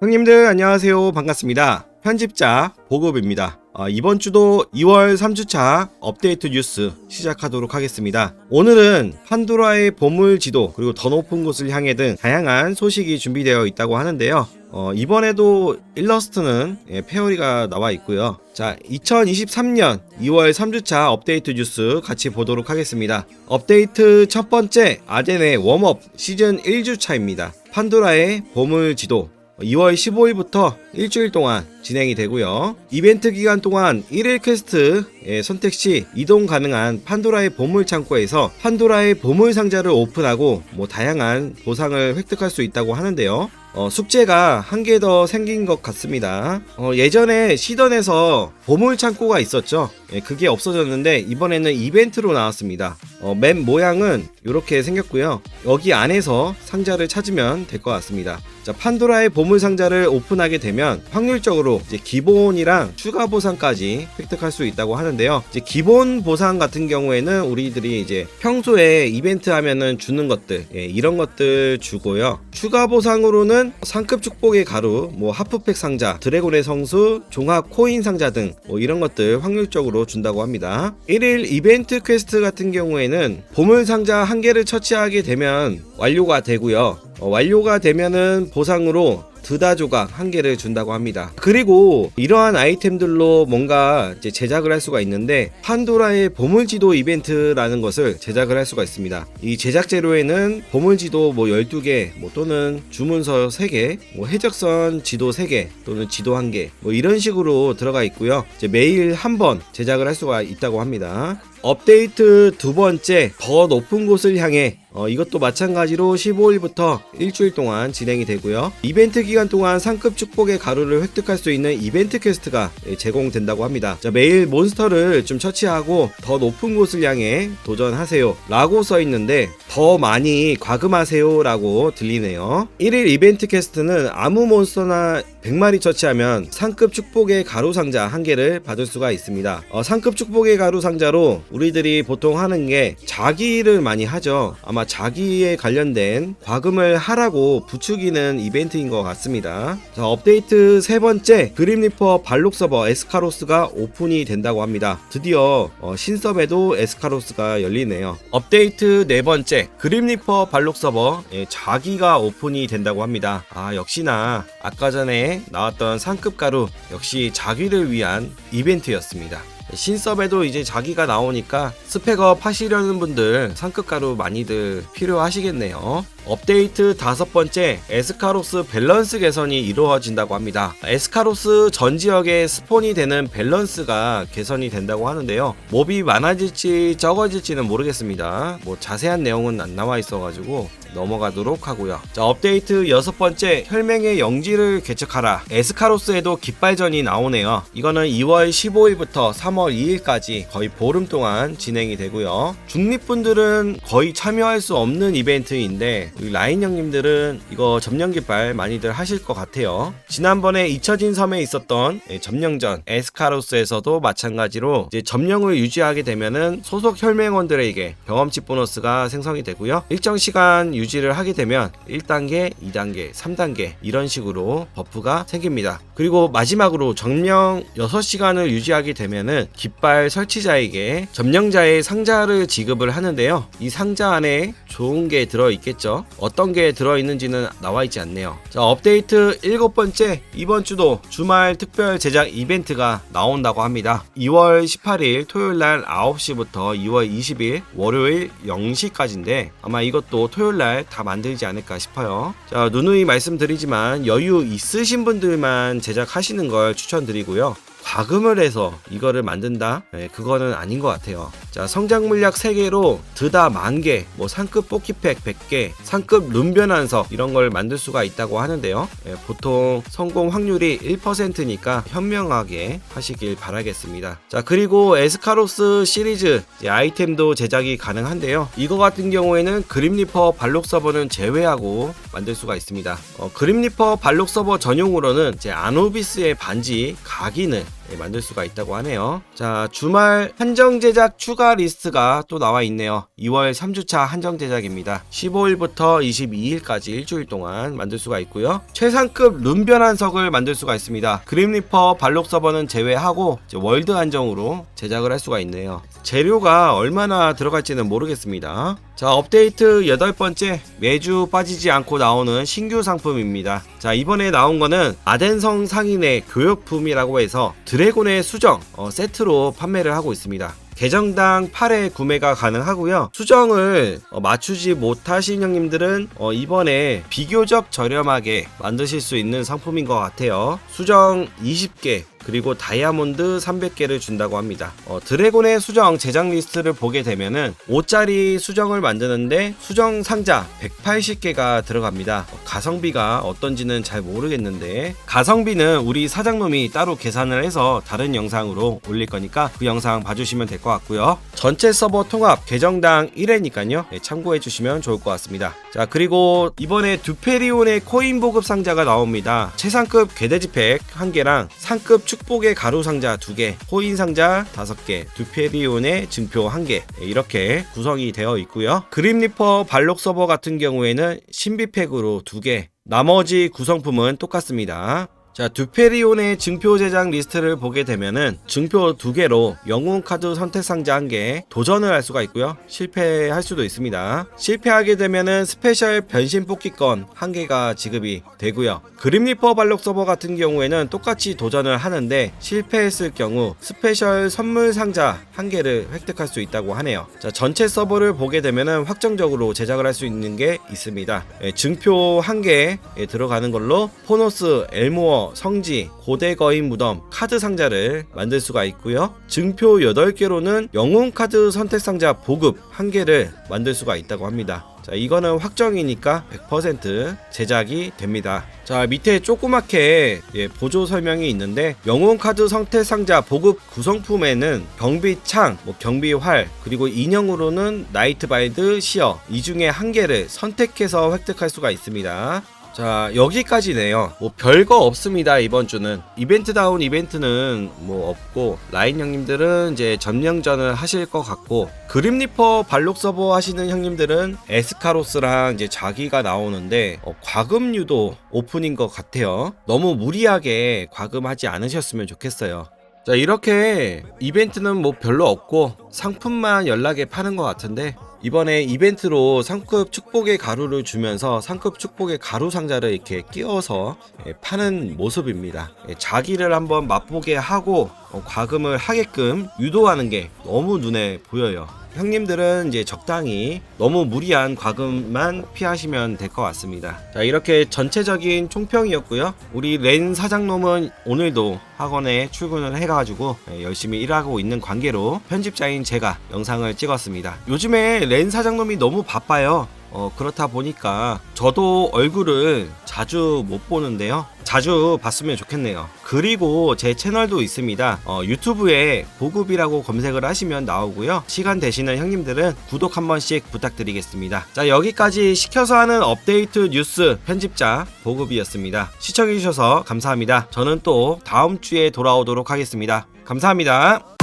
형님들 안녕하세요. 반갑습니다. 편집자 보급입니다. 어, 이번 주도 2월 3주차 업데이트 뉴스 시작하도록 하겠습니다. 오늘은 판도라의 보물 지도 그리고 더 높은 곳을 향해 등 다양한 소식이 준비되어 있다고 하는데요. 어, 이번에도 일러스트는 예, 페어리가 나와 있고요. 자 2023년 2월 3주차 업데이트 뉴스 같이 보도록 하겠습니다. 업데이트 첫 번째 아덴의 웜업 시즌 1주차입니다. 판도라의 보물 지도 2월 15일부터 일주일 동안 진행이 되고요. 이벤트 기간 동안 1일 퀘스트 선택 시 이동 가능한 판도라의 보물 창고에서 판도라의 보물 상자를 오픈하고 뭐 다양한 보상을 획득할 수 있다고 하는데요. 어, 숙제가 한 개 더 생긴 것 같습니다. 어, 예전에 시던에서 보물 창고가 있었죠. 예, 그게 없어졌는데 이번에는 이벤트로 나왔습니다. 어, 맵 모양은 이렇게 생겼고요. 여기 안에서 상자를 찾으면 될 것 같습니다. 자, 판도라의 보물 상자를 오픈하게 되면 확률적으로 이제 기본이랑 추가 보상까지 획득할 수 있다고 하는데요. 이제 기본 보상 같은 경우에는 우리들이 이제 평소에 이벤트 하면은 주는 것들 예, 이런 것들 주고요. 추가 보상으로는 상급 축복의 가루, 뭐 하프팩 상자, 드래곤의 성수, 종합 코인 상자 등뭐 이런 것들 확률적으로 준다고 합니다. 1일 이벤트 퀘스트 같은 경우에는 보물 상자 한 개를 처치하게 되면 완료가 되고요. 어, 완료가 되면은 보상으로 드다 조각 한 개를 준다고 합니다. 그리고 이러한 아이템들로 뭔가 제작을 할 수가 있는데 판도라의 보물지도 이벤트라는 것을 제작을 할 수가 있습니다. 이 제작 재료에는 보물지도 뭐 12개 뭐 또는 주문서 3개, 뭐 해적선 지도 3개 또는 지도 1개 뭐 이런 식으로 들어가 있고요. 매일 한 번 제작을 할 수가 있다고 합니다. 업데이트 두 번째 더 높은 곳을 향해 어, 이것도 마찬가지로 15일부터 일주일 동안 진행이 되고요. 이벤트 기간 동안 상급 축복의 가루를 획득할 수 있는 이벤트 퀘스트가 예, 제공된다고 합니다. 자, 매일 몬스터를 좀 처치하고 더 높은 곳을 향해 도전하세요. 라고 써 있는데 더 많이 과금하세요. 라고 들리네요. 1일 이벤트 퀘스트는 아무 몬스터나 100마리 처치하면 상급 축복의 가루 상자 한 개를 받을 수가 있습니다. 어, 상급 축복의 가루 상자로 우리들이 보통 하는 게 자기를 많이 하죠. 아마 자기에 관련된 과금을 하라고 부추기는 이벤트인 것 같습니다. 자, 업데이트 세 번째 그림리퍼 발록 서버 에스카로스가 오픈이 된다고 합니다. 드디어 어, 신섭에도 에스카로스가 열리네요. 업데이트 네 번째 그림리퍼 발록 서버 예, 자기가 오픈이 된다고 합니다. 아 역시나 아까 전에 나왔던 상급 가루 역시 자기를 위한 이벤트였습니다. 신섭에도 이제 자기가 나오니까 스펙업 하시려는 분들 상급 가루 많이들 필요하시겠네요. 업데이트 다섯 번째 에스카로스 밸런스 개선이 이루어진다고 합니다. 에스카로스 전 지역에 스폰이 되는 밸런스가 개선이 된다고 하는데요. 몹이 많아질지 적어질지는 모르겠습니다. 뭐 자세한 내용은 안 나와 있어가지고 넘어가도록 하고요. 자 업데이트 여섯 번째 혈맹의 영지를 개척하라. 에스카로스에도 깃발전이 나오네요. 이거는 2월 15일부터 3월 2일까지 거의 보름 동안 진행이 되고요. 중립분들은 거의 참여할 수 없는 이벤트인데 우리 라인 형님들은 이거 점령 깃발 많이들 하실 것 같아요. 지난번에 잊혀진 섬에 있었던 예, 점령전 에스카로스에서도 마찬가지로 이제 점령을 유지하게 되면은 소속 혈맹원들에게 경험치 보너스가 생성이 되고요. 일정 시간 유 지를 하게 되면 1단계, 2단계, 3단계 이런 식으로 버프가 생깁니다. 그리고 마지막으로 점령 6시간을 유지하게 되면은 깃발 설치자에게 점령자의 상자를 지급을 하는데요. 이 상자 안에 좋은 게 들어 있겠죠. 어떤 게 들어 있는지는 나와 있지 않네요. 자, 업데이트 일곱 번째 이번 주도 주말 특별 제작 이벤트가 나온다고 합니다. 2월 18일 토요일 날 9시부터 2월 20일 월요일 0시까지인데 아마 이것도 토요일 날 다 만들지 않을까 싶어요. 자, 누누이 말씀드리지만 여유 있으신 분들만 제작하시는 걸 추천드리고요. 과금을 해서 이거를 만든다? 네, 그거는 아닌 것 같아요. 자, 성장 물약 3개로 드다 만개, 뭐 상급 뽑기팩 100개, 상급 룸변환석 이런 걸 만들 수가 있다고 하는데요. 네, 보통 성공 확률이 1%니까 현명하게 하시길 바라겠습니다. 자, 그리고 에스카로스 시리즈 아이템도 제작이 가능한데요. 이거 같은 경우에는 그림리퍼 발록 서버는 제외하고 만들 수가 있습니다. 어, 그림리퍼 발록 서버 전용으로는 이제 아노비스의 반지 각인을 예, 만들 수가 있다고 하네요. 자, 주말 한정 제작 추가 리스트가 또 나와 있네요. 2월 3주차 한정 제작입니다. 15일부터 22일까지 일주일 동안 만들 수가 있고요. 최상급 룸 변환석을 만들 수가 있습니다. 그림리퍼 발록 서버는 제외하고 월드 한정으로 제작을 할 수가 있네요. 재료가 얼마나 들어갈지는 모르겠습니다. 자, 업데이트 여덟 번째 매주 빠지지 않고 나오는 신규 상품입니다. 자, 이번에 나온 거는 아덴성 상인의 교역품이라고 해서 드래곤의 수정 어, 세트로 판매를 하고 있습니다. 계정당 8회 구매가 가능하고요. 수정을 어, 맞추지 못하신 형님들은 어, 이번에 비교적 저렴하게 만드실 수 있는 상품인 것 같아요. 수정 20개 그리고 다이아몬드 300개를 준다고 합니다. 어, 드래곤의 수정 제작 리스트를 보게 되면은 5짜리 수정을 만드는데 수정 상자 180개가 들어갑니다. 어, 가성비가 어떤지는 잘 모르겠는데 가성비는 우리 사장님이 따로 계산을 해서 다른 영상으로 올릴 거니까 그 영상 봐주시면 될 것 같고요. 전체 서버 통합 계정당 1회니까요. 참고해 주시면 좋을 것 같습니다. 자 그리고 이번에 두페리온의 코인 보급 상자가 나옵니다. 최상급 괴대지 팩 1개랑 상급 축복의 가루 상자 2개, 코인 상자 5개, 두페리온의 증표 1개 이렇게 구성이 되어 있고요. 그림리퍼 발록 서버 같은 경우에는 신비팩으로 2개, 나머지 구성품은 똑같습니다. 자, 두페리온의 증표 제작 리스트를 보게 되면은 증표 두 개로 영웅 카드 선택 상자 한 개 도전을 할 수가 있고요. 실패할 수도 있습니다. 실패하게 되면은 스페셜 변신 뽑기권 한 개가 지급이 되고요. 그림리퍼 발록 서버 같은 경우에는 똑같이 도전을 하는데 실패했을 경우 스페셜 선물 상자 한 개를 획득할 수 있다고 하네요. 자, 전체 서버를 보게 되면은 확정적으로 제작을 할 수 있는 게 있습니다. 예, 증표 한 개에 들어가는 걸로 포노스 엘모어 성지, 고대 거인 무덤, 카드 상자를 만들 수가 있고요. 증표 8개로는 영웅 카드 선택 상자 보급 1개를 만들 수가 있다고 합니다. 자, 이거는 확정이니까 100% 제작이 됩니다. 자, 밑에 조그맣게 예, 보조 설명이 있는데 영웅 카드 선택 상자 보급 구성품에는 경비 창, 뭐 경비 활, 그리고 인형으로는 나이트 바이드 시어 이 중에 한 개를 선택해서 획득할 수가 있습니다. 자 여기까지네요. 뭐 별거 없습니다 이번 주는. 이벤트다운 이벤트는 뭐 없고 라인 형님들은 이제 점령전을 하실 것 같고 그림리퍼 발록 서버 하시는 형님들은 에스카로스랑 이제 자기가 나오는데 어, 과금 유도 오픈인 것 같아요. 너무 무리하게 과금하지 않으셨으면 좋겠어요. 자 이렇게 이벤트는 뭐 별로 없고 상품만 연락에 파는 것 같은데 이번에 이벤트로 상급 축복의 가루를 주면서 상급 축복의 가루 상자를 이렇게 끼워서 예, 파는 모습입니다. 예, 자기를 한번 맛보게 하고 어, 과금을 하게끔 유도하는 게 너무 눈에 보여요. 형님들은 이제 적당히 너무 무리한 과금만 피하시면 될 것 같습니다. 자, 이렇게 전체적인 총평이었고요. 우리 렌 사장놈은 오늘도 학원에 출근을 해가지고 예, 열심히 일하고 있는 관계로 편집자인 제가 영상을 찍었습니다. 요즘에 렌 사장놈이 너무 바빠요. 어, 그렇다 보니까 저도 얼굴을 자주 못 보는데요. 자주 봤으면 좋겠네요. 그리고 제 채널도 있습니다. 어, 유튜브에 보급이라고 검색을 하시면 나오고요. 시간 되시는 형님들은 구독 한 번씩 부탁드리겠습니다. 자, 여기까지 시켜서 하는 업데이트 뉴스 편집자 보급이었습니다. 시청해주셔서 감사합니다. 저는 또 다음 주에 돌아오도록 하겠습니다. 감사합니다.